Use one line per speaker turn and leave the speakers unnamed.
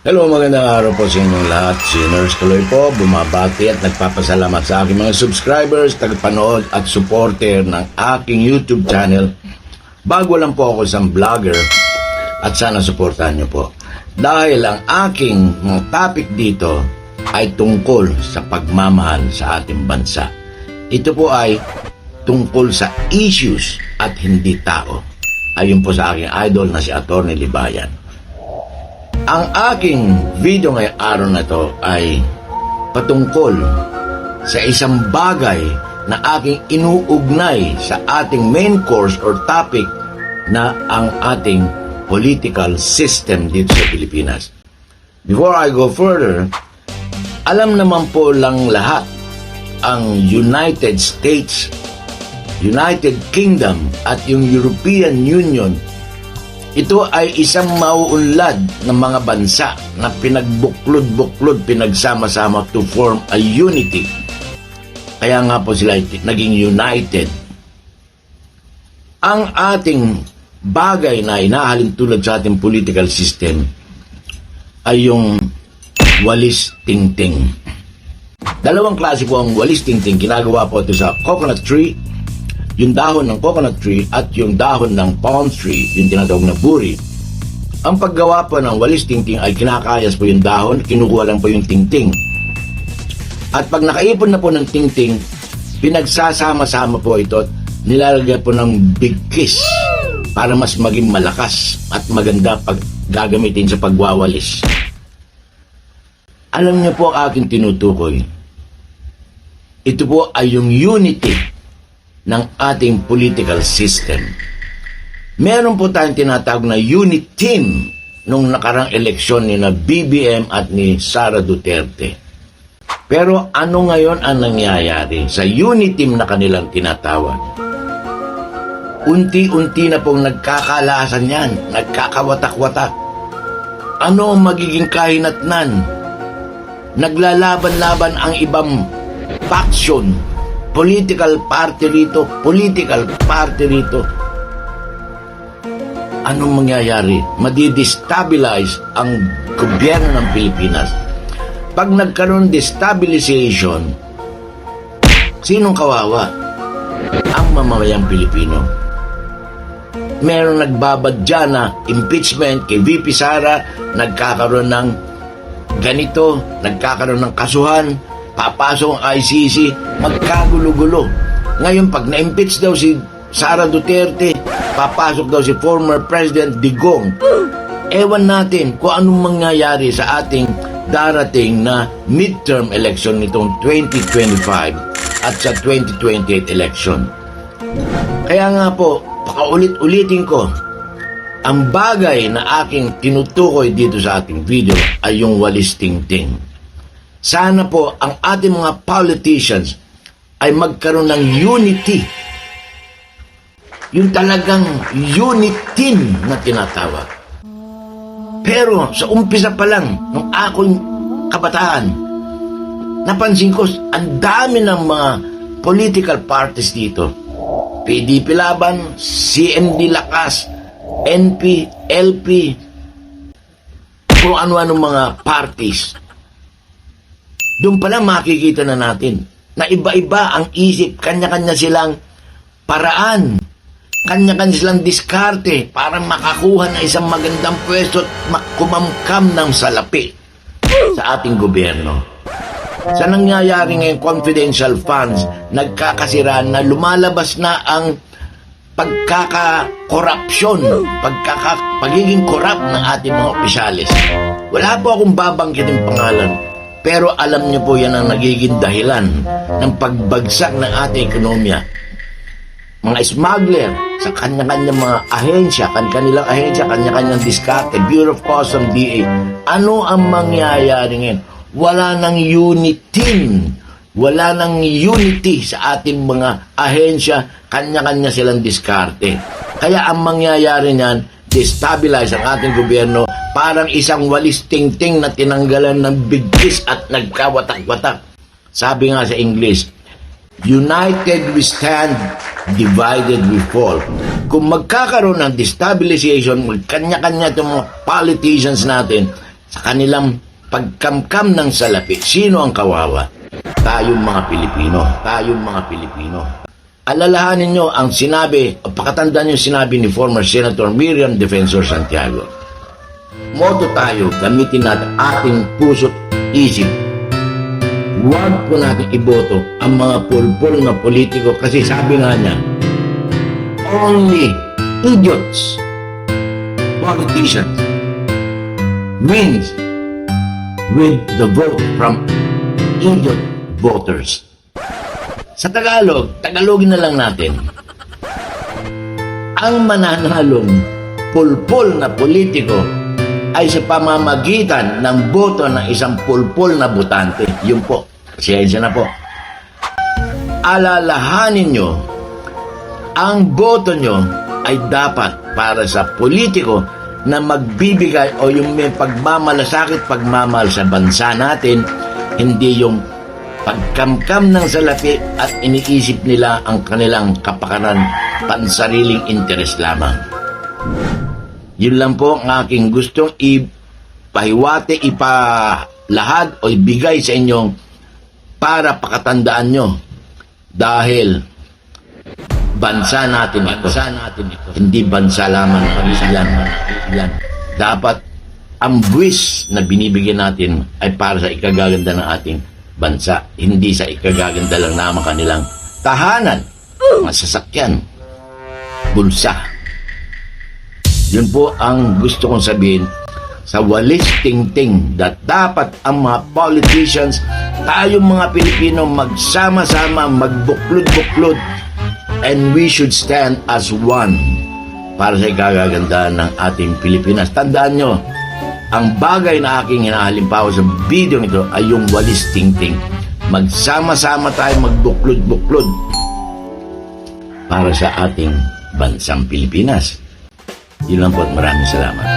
Hello, magandang araw po sa inyong lahat. Si Nurse Tuloy po, bumabati at nagpapasalamat sa aking mga subscribers, tagapanood at supporter ng aking YouTube channel. Bago lang po ako isang vlogger at sana suportahan niyo po. Dahil ang aking mga topic dito ay tungkol sa pagmamahal sa ating bansa. Ito po ay tungkol sa issues at hindi tao. Ayon po sa aking idol na si Atty. Libayan. Ang aking video ngayong araw na to ay patungkol sa isang bagay na aking inuugnay sa ating main course or topic na ang ating political system dito sa Pilipinas. Before I go further, alam naman po lang lahat ang United States, United Kingdom at yung European Union ito ay isang mauunlad ng mga bansa na pinagbuklod-buklod, pinagsama-sama to form a unity. Kaya nga po sila naging united. Ang ating bagay na inahalin tulad sa ating political system ay yung walis tingting. Dalawang klase po ang walis tingting. Ginagawa po ito sa coconut tree yung dahon ng coconut tree at yung dahon ng palm tree, yung tinatawag na buri. Ang paggawa po ng walis tingting ay kinakayas po yung dahon, kinukuha lang po yung tingting. At pag nakaipon na po ng tingting, pinagsasama-sama po ito at nilalagyan po ng big kiss para mas maging malakas at maganda pag gagamitin sa pagwawalis. Alam niyo po ang aking tinutukoy. Ito po ay yung unity ng ating political system. Meron po tayong tinatawag na unit team nung nakarang eleksyon ni na BBM at ni Sara Duterte. Pero ano ngayon ang nangyayari sa unit team na kanilang tinatawag? Unti-unti na pong nagkakalasan yan, nagkakawatak-watak. Ano ang magiging kahinatnan? Naglalaban-laban ang ibang faction political party rito, political party rito. Anong mangyayari? Madidestabilize ang gobyerno ng Pilipinas. Pag nagkaroon destabilization, sinong kawawa? Ang mamamayang Pilipino. Meron nagbabadya na impeachment kay VP Sara, nagkakaroon ng ganito, nagkakaroon ng kasuhan, papasok ang ICC, magkagulo-gulo. Ngayon, pag na-impeach daw si Sara Duterte, papasok daw si former President Digong. Ewan natin kung anong mangyayari sa ating darating na midterm election nitong 2025 at sa 2028 election. Kaya nga po, pakaulit-ulitin ko, ang bagay na aking tinutukoy dito sa ating video ay yung walis tingting. Sana po ang ating mga politicians ay magkaroon ng unity. Yung talagang unit team na tinatawag. Pero sa umpisa pa lang, nung aking kabataan, napansin ko, ang dami ng mga political parties dito. PDP Laban, CND Lakas, NP, LP, kung ano-ano mga parties doon pa lang makikita na natin na iba-iba ang isip, kanya-kanya silang paraan, kanya-kanya silang diskarte para makakuha ng isang magandang pwesto at kumamkam ng salapi sa ating gobyerno. Sa nangyayari ngayon confidential funds, nagkakasiraan na lumalabas na ang pagkakakorupsyon, pagkaka, pagiging korap ng ating mga opisyalis. Wala po akong babanggitin pangalan pero alam niyo po yan ang nagiging dahilan ng pagbagsak ng ating ekonomiya. Mga smuggler sa kanya-kanyang mga ahensya, kanilang ahensya, kanya-kanyang diskarte, Bureau of Customs, DA. Ano ang mangyayari ngayon? Wala nang unity. Wala nang unity sa ating mga ahensya, kanya-kanya silang diskarte. Kaya ang mangyayari niyan, destabilize ang ating gobyerno parang isang walis tingting na tinanggalan ng bigkis at nagkawatak-watak. Sabi nga sa English, United we stand, divided we fall. Kung magkakaroon ng destabilization, kanya-kanya itong mga politicians natin, sa kanilang pagkamkam ng salapi. Sino ang kawawa? Tayong mga Pilipino. Tayong mga Pilipino. Alalahanin nyo ang sinabi, pakatandaan yung sinabi ni former Senator Miriam Defensor Santiago. Moto tayo, gamitin natin ating puso't isip. Huwag po natin iboto ang mga pulpul na politiko kasi sabi nga niya, only idiots, politicians, wins with the vote from idiot voters. Sa Tagalog, Tagalogin na lang natin. Ang mananalong pulpul na politiko ay sa pamamagitan ng boto ng isang pulpul na butante. Yun po. Siyensya na po. Alalahanin nyo, ang boto nyo ay dapat para sa politiko na magbibigay o yung may pagmamalasakit, pagmamahal sa bansa natin, hindi yung pagkamkam ng salapi at iniisip nila ang kanilang kapakanan pansariling interes lamang. Yun lang po ang aking gustong ipahiwate, ipalahad o ibigay sa inyong para pakatandaan nyo. Dahil bansa natin ito. Bansa natin ito. Hindi bansa lamang pamilyan. Yan. Dapat ang buwis na binibigyan natin ay para sa ikagaganda ng ating bansa. Hindi sa ikagaganda lang naman kanilang tahanan, mga sasakyan, bulsa. Yun po ang gusto kong sabihin sa walis tingting that dapat ang mga politicians, tayong mga Pilipino magsama-sama, magbuklod-buklod and we should stand as one para sa ikagagandaan ng ating Pilipinas. Tandaan nyo, ang bagay na aking hinahalimbawa sa video nito ay yung walis tingting. Magsama-sama tayo magbuklod-buklod para sa ating bansang Pilipinas. Yun lang po at maraming salamat.